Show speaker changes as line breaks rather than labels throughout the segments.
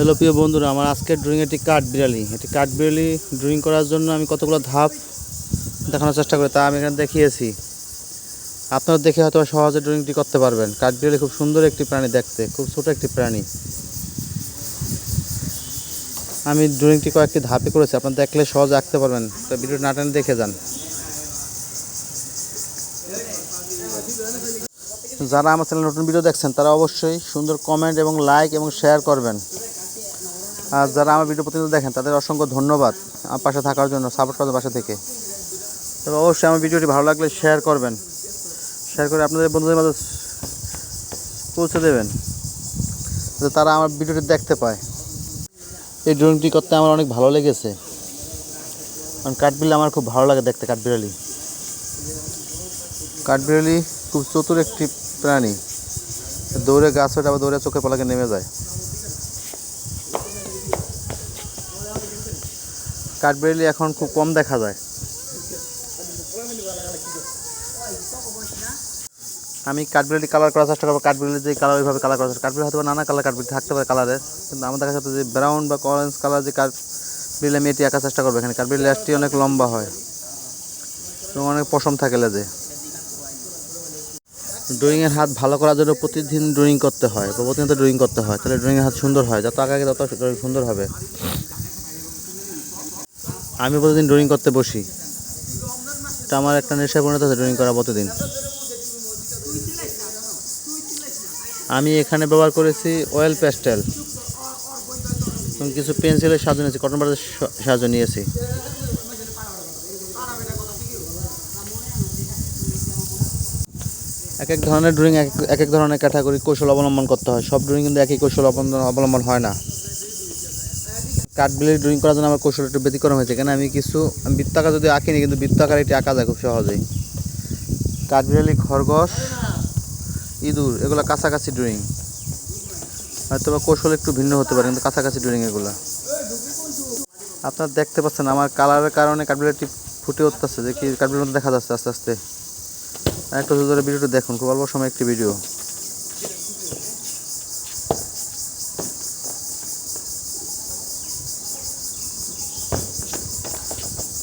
Hello প্রিয় বন্ধুরা, আমার আজকের ড্রয়িং বিড়ালি। এটি কাঠ বিড়ালি ড্রয়িং করার জন্য আমি কতগুলো ধাপ দেখানোর চেষ্টা করি তা আমি এখানে দেখিয়েছি। আপনারা দেখে হয়তো সহজে ড্রয়িংটি করতে পারবেন। কাঠ বিড়ালি খুব সুন্দর একটি প্রাণী দেখতে, খুব ছোট একটি প্রাণী। আমি ড্রয়িংটি কয়েকটি ধাপে করেছি, আপনারা দেখলে সহজে আঁকতে পারবেন। তো ভিডিও না টেনে দেখে যান। যারা আমার চ্যানেল নতুন ভিডিও দেখছেন, তারা অবশ্যই সুন্দর কমেন্ট এবং লাইক এবং শেয়ার করবেন। আর যারা আমার ভিডিও প্রতিদিন দেখেন, তাদের অসংখ্য ধন্যবাদ আমার পাশে থাকার জন্য সাপোর্ট করার পাশে থেকে। তবে অবশ্যই আমার ভিডিওটি ভালো লাগলে শেয়ার করবেন। শেয়ার করে আপনাদের বন্ধুদের মাঝে পৌঁছে দেবেন, যাতে তারা আমার ভিডিওটি দেখতে পায়। এই ড্রয়িংটি করতে আমার অনেক ভালো লেগেছে। কারণ কাঠবিড়ালি আমার খুব ভালো লাগে দেখতে, কাঠবিড়ালি। কাঠবিড়ালি খুব চতুর একটি প্রাণী। দৌড়ে গাছ ওঠে আবার দৌড়ে চোখে পলাকে নেমে যায়। কাঠবিড়ালি এখন খুব কম দেখা যায়। আমি কাঠবিড়ালি কালার করার চেষ্টা করব, কাঠবিড়ালি যে কালার ওইভাবে কালার করার চেষ্টা কাঠবিড়ালি হয়তো নানা কালার কাঠবিড়ি থাকতে পারে কালারের কিন্তু আমাদের কাছে যে ব্রাউন বা অরেঞ্জ কালার যে কাঠবিড়ালি আমি এটি আঁকার চেষ্টা করব এখানে। কাঠবিড়ালি ল্যাসটি অনেক লম্বা হয় এবং অনেক পশম থাকে লেজে। ড্রয়িংয়ের হাত ভালো করার জন্য প্রতিদিন ড্রয়িং করতে হয়, প্রতিনিয়ত ড্রয়িং করতে হয়। তাহলে ড্রয়িংয়ের হাত সুন্দর হয়, যত আগে তত সুন্দর হবে। আমি প্রতিদিন ড্রয়িং করতে বসি। এটা আমার একটা নেশায় পরিণত হয়েছে ড্রয়িং করা প্রতিদিন। আমি এখানে ব্যবহার করেছি অয়েল প্যাস্টেল এবং কিছু পেন্সিলের সাহায্য নিয়েছি কটন বারের সাহায্য নিয়েছি। এক এক ধরনের ড্রয়িং এক এক এক ধরনের ক্যাটাগরি কৌশল অবলম্বন করতে হয়। সব ড্রয়িং কিন্তু একই কৌশল অবলম্বন অবলম্বন হয় না। কাঠবিলের ড্রয়িং করার জন্য আমার কৌশল একটু ব্যতিক্রম হয়েছে। কেন আমি কিছু, আমি বৃত্তাকার যদি আঁকিনি, কিন্তু বৃত্তাকার এটি আঁকা যায় খুব সহজেই। কাঠবিড়ালি খরগোশ, ইঁদুর, এগুলো কাছাকাছি ড্রয়িং হয়তো বা কৌশল একটু ভিন্ন হতে পারে, কিন্তু কাছাকাছি ড্রয়িং এগুলো। আপনারা দেখতে পাচ্ছেন আমার কালারের কারণে কাঠবিড়ালিটি ফুটে উঠতেছে। যে কি কাঠবিড়ের মধ্যে দেখা যাচ্ছে আস্তে আস্তে। একটু ধরে ভিডিওটা দেখুন, খুব অল্প সময় একটি ভিডিও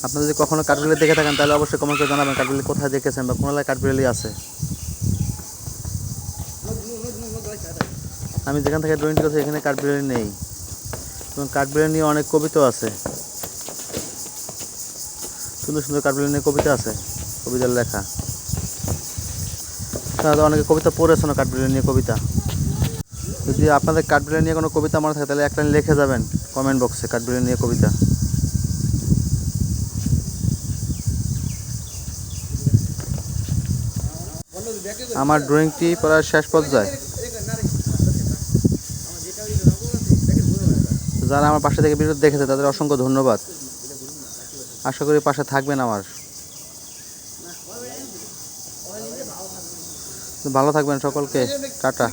আপনারা যদি কখনো কাঠবিড়ালি দেখে থাকেন, তাহলে অবশ্যই কমেন্ট করে জানাবেন কাঠবিড়ালি কোথায় দেখেছেন বা কোন এলাকায় কাঠবিড়ালি আছে। আমি যেখান থেকে ড্রয়িংটি করছি, এখানে কাঠবিড়ালি নেই। এবং কাঠবিড়ালি নিয়ে অনেক কবিতা আছে। সুন্দর সুন্দর কাঠবিড়ালি নিয়ে কবিতা আছে, কবিতার লেখা। তাহলে অনেকে কবিতা পড়েছেন কাঠবিড়ালি নিয়ে কবিতা। যদি আপনাদের কাঠবিড়ালি নিয়ে কোনো কবিতা মনে থাকে, তাহলে একটা লিখে যাবেন কমেন্ট বক্সে কাঠবিড়ালি নিয়ে কবিতা। আমার ড্রয়িংটি প্রায় শেষ পর্যায়ে। যারা আমার পাশে থেকে ভিডিও দেখেছে, তাদের অসংখ্য ধন্যবাদ। আশা করি পাশে থাকবেন আমার। ভালো থাকবেন সকলকে। টাটা।